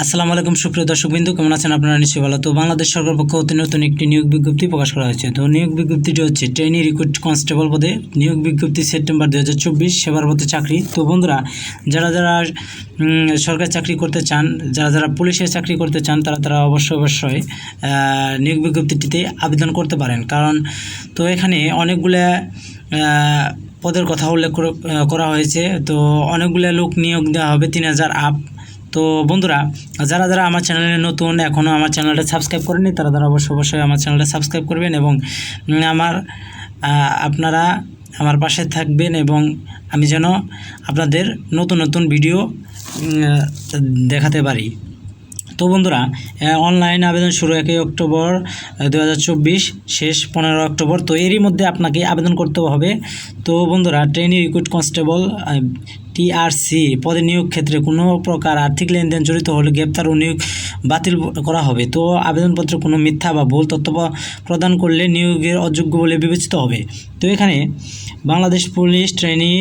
আসসালামু আলাইকুম, সুপ্রিয় দর্শকবৃন্দু, কেমন আছেন আপনারা? নিশ্চয়ই ভালো। তো বাংলাদেশ সরকার পক্ষ হতে নতুন একটি নিয়োগ বিজ্ঞপ্তি প্রকাশ করা হয়েছে। তো নিয়োগ বিজ্ঞপ্তিটি হচ্ছে ট্রেনি রিক্রুট কনস্টেবল পদে নিয়োগ বিজ্ঞপ্তি সেপ্টেম্বর দু হাজার চব্বিশ, সেবার পথে চাকরি। তো বন্ধুরা, যারা যারা সরকারি চাকরি করতে চান, যারা যারা পুলিশের চাকরি করতে চান, তারা তারা অবশ্যই অবশ্যই নিয়োগ বিজ্ঞপ্তিটিতে আবেদন করতে পারেন। কারণ, তো এখানে অনেকগুলা পদের কথা উল্লেখ করা হয়েছে। তো অনেকগুলো লোক নিয়োগ দেওয়া হবে, তিন হাজার আপ। তো বন্ধুরা, যারা যারা আমার চ্যানেলে নতুন এখনও আমার চ্যানেলটা সাবস্ক্রাইব করেনি তারা তারা অবশ্যই অবশ্যই আমার চ্যানেলটা সাবস্ক্রাইব করবেন এবং আমার আপনারা আমার পাশে থাকবেন এবং আমি যেন আপনাদের নতুন নতুন ভিডিও দেখাতে পারি। তো বন্ধুরা অনলাইন আবেদন শুরু একই অক্টোবর দু হাজার চব্বিশ, শেষ পনেরো অক্টোবর। তো এরই মধ্যে আপনাকে আবেদন করতে হবে। তো বন্ধুরা, ট্রেনি রিক্রুট কনস্টেবল টিআরসি পদে নিয়োগ ক্ষেত্রে কোনো প্রকার আর্থিক লেনদেন জড়িত হলে গ্রেপ্তার ও নিয়োগ বাতিল করা হবে। তো আবেদনপত্রে কোনো মিথ্যা বা ভুল তথ্য প্রদান করলে নিয়োগের অযোগ্য বলে বিবেচিত হবে। তো এখানে Bangladesh police trainee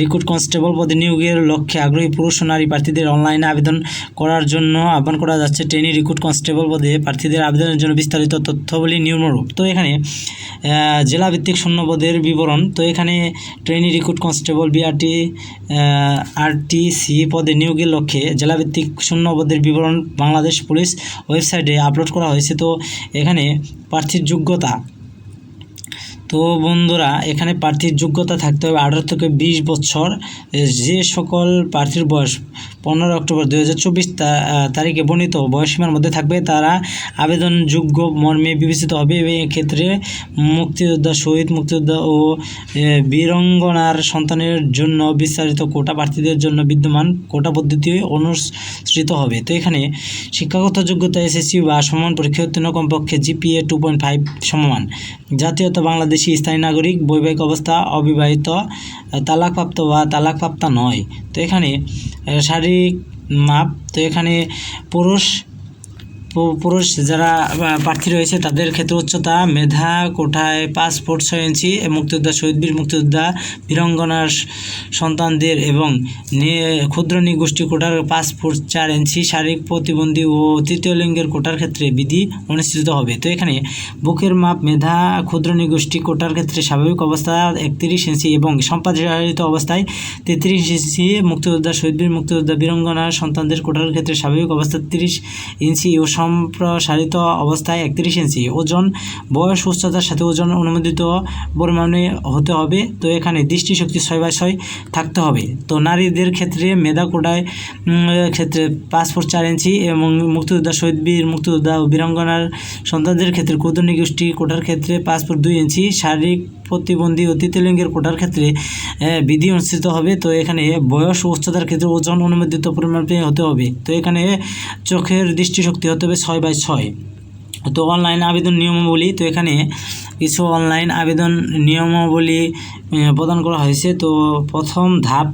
recruit constable পদে নিয়োগের লক্ষ্যে আগ্রহী পুরুষ ও নারী প্রার্থীদের অনলাইনে আবেদন করার জন্য আহ্বান করা যাচ্ছে ট্রেনি রিক্রুট কনস্টেবল পদে প্রার্থীদের আবেদনের জন্য বিস্তারিত তথ্যবলী নিম্নরূপ তো এখানে জেলাভিত্তিক শূন্য পদের বিবরণ। তো এখানে trainee recruit constable BRT RTC পদে নিয়োগের লক্ষ্যে জেলাভিত্তিক শূন্য পদের বিবরণ বাংলাদেশ পুলিশ ওয়েবসাইটে আপলোড করা হয়েছে। তো এখানে প্রার্থীর যোগ্যতা। তো বন্ধুরা, এখানে প্রার্থীর যোগ্যতা থাকতে হবে আঠারো থেকে বিশ বছর। যে সকল প্রার্থীর বয়স পনেরো অক্টোবর দু হাজার চব্বিশ তারিখে বর্ণিত বয়সীমার মধ্যে থাকবে তারা আবেদনযোগ্য মর্মে বিবেচিত হবে এবং এক্ষেত্রে মুক্তিযোদ্ধা শহীদ মুক্তিযোদ্ধা ও বীরঙ্গনার সন্তানের জন্য বিস্তারিত কোটা প্রার্থীদের জন্য বিদ্যমান কোটা পদ্ধতি অনুসৃত হবে। তো এখানে শিক্ষাগত যোগ্যতা এসএসসি বা সমান পরীক্ষা উত্তীর্ণ কমপক্ষে জিপিএ টু পয়েন্ট ফাইভ সমমান জাতীয়তা বাংলাদেশি স্থায়ী নাগরিক বৈবাহিক অবস্থা অবিবাহিত তালাকপ্রাপ্ত বা তালাকপ্রাপ্তা নয়। তো এখানে আহ, মাপ তো এখানে পুরুষ পুরুষ যারা প্রার্থী রয়েছে, তাদের ক্ষেত্রে উচ্চতা, মেধা, কোঠায় পাঁচ ফুট ছয় ইঞ্চি মুক্তিযোদ্ধা শহীদ বীর মুক্তিযোদ্ধা বীরঙ্গনার সন্তানদের এবং ক্ষুদ্র নিগোষ্ঠী কোটার পাঁচ ফুট চার ইঞ্চি, শারীরিক প্রতিবন্ধী ও তৃতীয় লিঙ্গের কোটার ক্ষেত্রে বিধি অনুষ্ঠিত হবে। তো এখানে বুকের মাপ, মেধা, ক্ষুদ্র নিগোষ্ঠী কোটার ক্ষেত্রে স্বাভাবিক অবস্থা একত্রিশ ইঞ্চি এবং সম্পাদিত অবস্থায় তেত্রিশ ইঞ্চি, মুক্তিযোদ্ধা শহীদ বীর মুক্তিযোদ্ধা বীরঙ্গনার সন্তানদের কোটার ক্ষেত্রে স্বাভাবিক অবস্থা তিরিশ ইঞ্চি ও সম্প্রসারিত অবস্থায় একত্রিশ ইঞ্চি ওজন, বয়স, উচ্চতার সাথে ওজন অনুমোদিত পরিমাণে হতে হবে। তো এখানে দৃষ্টিশক্তি ছয় বাই ছয় থাকতে হবে। তো নারীদের ক্ষেত্রে মেধা কোটায় ক্ষেত্রে পাঁচ চার ইঞ্চি এবং মুক্তিযোদ্ধা শহীদ বীর, মুক্তিযোদ্ধা বীরাঙ্গনার সন্তানদের ক্ষেত্রে ক্ষুদ্র নিগোষ্ঠী কোটার ক্ষেত্রে পাঁচ ফুট দুই ইঞ্চি, শারীরিক প্রতিবন্ধী ও তৃতীয় লিঙ্গের কোটার ক্ষেত্রে বিধি অনুষ্ঠিত হবে। তো এখানে বয়স উচ্চতার ক্ষেত্রে ওজন অনুমোদিত পরিমাণ হতে হবে। তো এখানে চোখের দৃষ্টিশক্তি হতে হবে ছয় বাই ছয়। তো অনলাইন আবেদন নিয়মাবলী, তো এখানে কিছু অনলাইন আবেদন নিয়মাবলী প্রদান করা হয়েছে। তো প্রথম ধাপ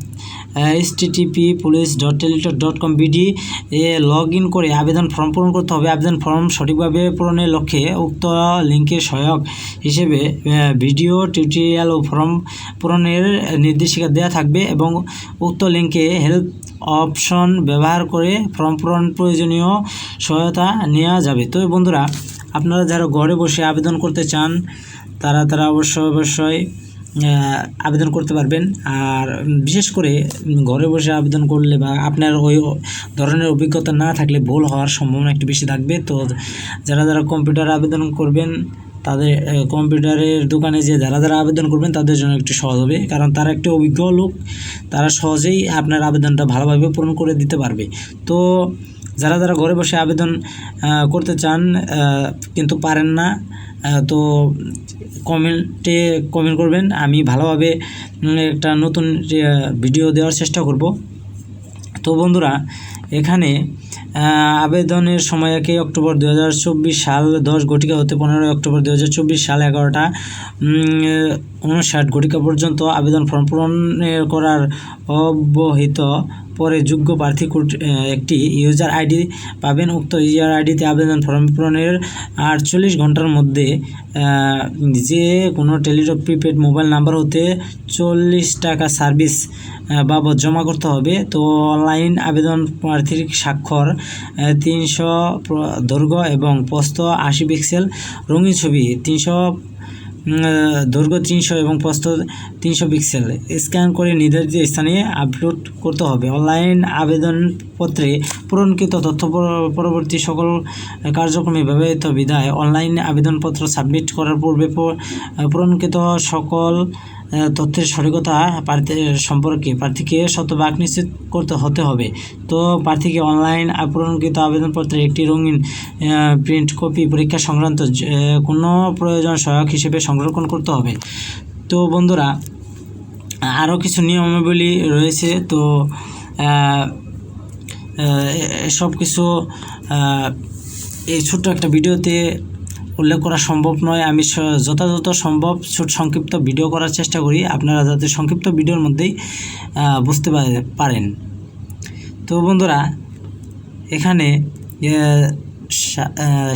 HTTP police dot Teletalk dot com BD A log in করে আবেদন ফর্ম পূরণ করতে হবে। আবেদন ফর্ম সঠিকভাবে পূরণের লক্ষ্যে উক্ত লিঙ্কের সহায়ক হিসেবে ভিডিও টিউটোরিয়াল ও ফর্ম পূরণের নির্দেশিকা দেওয়া থাকবে এবং উক্ত লিঙ্কে হেল্প অপশন ব্যবহার করে ফর্ম পূরণ প্রয়োজনীয় সহায়তা নেওয়া যাবে। তো বন্ধুরা আপনারা যারা ঘরে বসে আবেদন করতে চান, তারা তারা অবশ্যই অবশ্যই আবেদন করতে পারবেন। আর বিশেষ করে ঘরে বসে আবেদন করলে বা আপনার ওই ধরনের অভিজ্ঞতা না থাকলে ভুল হওয়ার সম্ভাবনা একটু বেশি থাকবে। তো যারা যারা কম্পিউটার আবেদন করবেন, তাদের কম্পিউটারের দোকানে যে যারা যারা আবেদন করবেন, তাদের জন্য একটু সহজ হবে। কারণ তারা একটু অভিজ্ঞ লোক, তারা সহজেই আপনার আবেদনটা ভালোভাবে পূরণ করে দিতে পারবে। তো যারা যারা ঘরে বসে আবেদন করতে চান কিন্তু পারেন না তো কমেন্টে কমেন্ট করবেন। আমি ভালোভাবে একটা নতুন ভিডিও দেওয়ার চেষ্টা করব। তো বন্ধুরা, এখানে আবেদনের সময় একে অক্টোবর দু হাজার চব্বিশ সাল দশ ঘটিকা হতে পনেরোই অক্টোবর দু হাজার চব্বিশ সাল এগারোটা উনষাট ঘটিকা পর্যন্ত আবেদন ফর্ম পূরণ করার অব্যহিত পরে যোগ্য প্রার্থী একটি ইউজার আইডি পাবেন। উক্ত ইউজার আইডিতে আবেদন ফর্ম পূরণের আটচল্লিশ ঘণ্টার মধ্যে যে কোনো টেলিটক প্রিপেড মোবাইল নাম্বার হতে চল্লিশ টাকা সার্ভিস বাবদ জমা করতে হবে। তো অনলাইন আবেদন প্রার্থীর স্বাক্ষর তিনশো দৈর্ঘ্য এবং প্রস্থ আশি পিক্সেল রঙিন ছবি, তিনশো দৈর্ঘ্য তিনশো এবং প্রস্থ তিনশো পিক্সেল স্ক্যান করে নির্ধারিত স্থানে আপলোড করতে হবে। অনলাইন আবেদনপত্রে পূরণকৃত তথ্য পর- পরবর্তী সকল কার্যক্রমে ব্যবহৃত বিধায় অনলাইন আবেদনপত্র সাবমিট করার পূর্বে পূরণকৃত সকল তথ্যের সঠিকতা সম্পর্কে প্রার্থীকে শতভাগ নিশ্চিত করতে হতে হবে। তো প্রার্থীকে অনলাইন পূরণকৃত আবেদনপত্রে একটি রঙিন প্রিন্ট কপি পরীক্ষা সংক্রান্ত কোনো প্রয়োজন সহায়ক হিসেবে সংরক্ষণ করতে হবে। তো বন্ধুরা, আরও কিছু নিয়মাবলী রয়েছে। তো সব কিছু এই ছোট্ট একটা ভিডিওতে উল্লেখ করা সম্ভব নয়। আমি যথাযথ সম্ভব ছোট সংক্ষিপ্ত ভিডিও করার চেষ্টা করি। আপনারা যাতে সংক্ষিপ্ত ভিডিওর মধ্যেই বুঝতে পারেন। তো বন্ধুরা, এখানে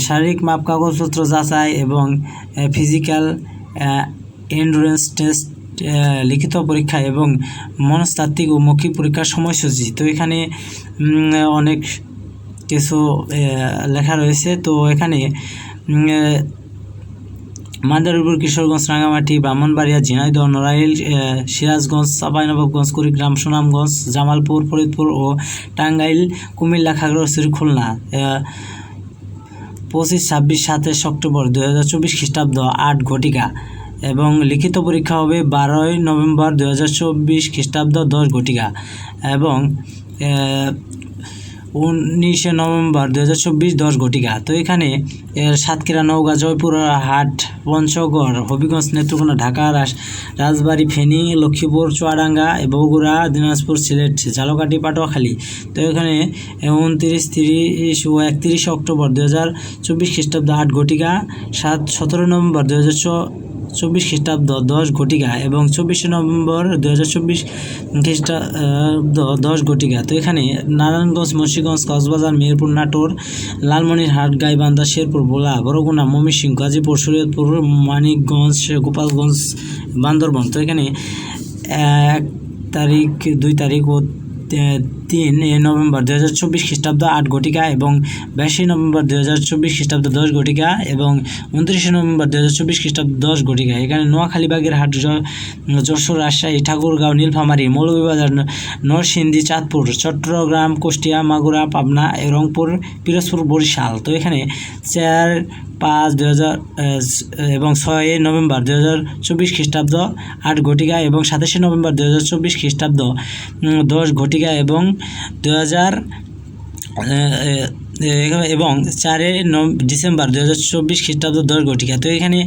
শারীরিক মাপ কাগজপত্র যাচাই এবং ফিজিক্যাল এন্ডুরেন্স টেস্ট লিখিত পরীক্ষা এবং মনস্তাত্ত্বিক ও মৌখিক পরীক্ষার সময়সূচি। তো এখানে অনেক কিছু লেখা রয়েছে। তো এখানে মাদারীপুর কিশোরগঞ্জ রাঙামাটি ব্রাহ্মণবাড়িয়া, ঝিনাইদহ, নড়াইল সিরাজগঞ্জ চাঁপাইনবাবগঞ্জ কুড়িগ্রাম, সুনামগঞ্জ, জামালপুর, ফরিদপুর ও টাঙ্গাইল, কুমিল্লা, খাগড়াছড়ি, খুলনা। পঁচিশ, ছাব্বিশ, সাতাশ অক্টোবর দু হাজার চব্বিশ খ্রিস্টাব্দ আট ঘটিকা এবং লিখিত পরীক্ষা হবে বারোই নভেম্বর দু হাজার চব্বিশ খ্রিস্টাব্দ দশ ঘটিকা এবং উনিশে নভেম্বর দু হাজার চব্বিশ দশ ঘটিকা। তো এখানে সাতক্ষীরা, নওগাঁ, জয়পুর, হাট, পঞ্চগড়, হবিগঞ্জ, নেত্রকোনা, ঢাকা রাজবাড়ী, ফেনী, লক্ষ্মীপুর, চুয়াডাঙ্গা, বগুড়া, দিনাজপুর, সিলেট, ঝালকাঠি, পাটুয়াখালী। তো এখানে উনত্রিশ, তিরিশ ও একত্রিশ অক্টোবর দু হাজার চব্বিশ খ্রিস্টাব্দ আট ঘটিকা, সাত, সতেরো নভেম্বর দু হাজার চব্বিশ খ্রিস্টাব্দ দশ ঘটিকা এবং চব্বিশে নভেম্বর দু হাজার চব্বিশ খ্রিস্টাব্দ দশ ঘটিকা। তো এখানে নারায়ণগঞ্জ, মুন্সিগঞ্জ, কক্সবাজার মেহেরপুর নাটোর, লালমনিরহাট, গাইবান্ধা, শেরপুর, ভোলা, বরগুনা, ময়মনসিংহ, গাজীপুর, শরীয়তপুর, মানিকগঞ্জ, গোপালগঞ্জ, বান্দরবন। তো এখানে এক তারিখ, দুই তারিখ ও তিন নভেম্বর দু হাজার চব্বিশ খ্রিস্টাব্দ আট ঘটিকা এবং বাইশে নভেম্বর দু হাজার চব্বিশ খ্রিস্টাব্দ দশ ঘটিকা এবং উনত্রিশে নভেম্বর দু হাজার চব্বিশ খ্রিস্টাব্দ দশ ঘটিকা। এখানে নোয়াখালী বাগেরহাট য- যশোর, রাজশাহী, ঠাকুরগাঁও, নীলফামারী, মৌলভীবাজার, নরসিংদী, চাঁদপুর, চট্টগ্রাম, কুষ্টিয়া, মাগুরা, পাবনা, রংপুর, পিরোজপুর, বরিশাল। তো এখানে চার পাঁচ দু এবং ছয় নভেম্বর দু হাজার চব্বিশ খ্রিস্টাব্দ, আট ঘটিকা এবং সাতাশে নভেম্বর দু হাজার চব্বিশ খ্রিস্টাব্দ দশ ঘটিকা এবং দু হাজার এবং চারে ডিসেম্বর দু হাজার চব্বিশ খ্রিস্টাব্দ, দশ ঘটিকা। তো এখানে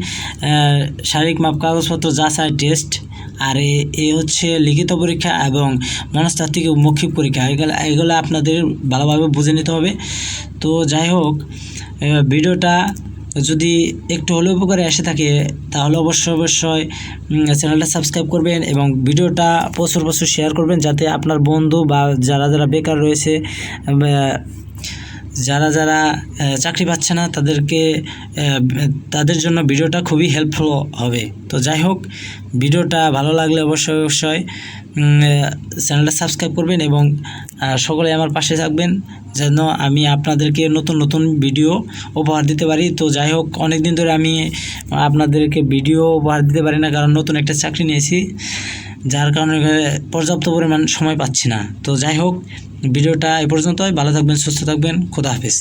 শারীরিক মাপ কাগজপত্র যা যাচাই, টেস্ট, আর এ- হচ্ছে লিখিত পরীক্ষা এবং মনস্তাত্ত্বিক মৌখিক পরীক্ষা। এগুলো এগুলো আপনাদের ভালোভাবে বুঝে নিতে হবে। তো যাই হোক ভিডিওটা যদি একটু হলেও উপকারে এসে থাকে, তাহলে অবশ্যই অবশ্যই চ্যানেলটা সাবস্ক্রাইব করবেন এবং ভিডিওটা প্রচুর প্রচুর শেয়ার করবেন যাতে আপনার বন্ধু বা যারা যারা বেকার রয়েছে যারা যারা চাকরি পাচ্ছে না, তাদেরকে তাদের জন্য ভিডিওটা খুবই হেল্পফুল হবে। তো যাই হোক, ভিডিওটা ভালো লাগলে অবশ্যই অবশ্যই চ্যানেলটা সাবস্ক্রাইব করবেন এবং সকলে আমার পাশে থাকবেন যেন আমি আপনাদেরকে নতুন নতুন ভিডিও উপহার দিতে পারি। তো যাই হোক অনেক দিন ধরে আমি আপনাদেরকে ভিডিও উপহার দিতে পারি না কারণ নতুন একটা চাকরি নিয়েছি, যার কারণে পর্যাপ্ত পরিমাণ সময় পাচ্ছি না। তো যাই হোক, ভিডিওটা এ পর্যন্তই। ভালো থাকবেন, সুস্থ থাকবেন। খোদা হাফিজ।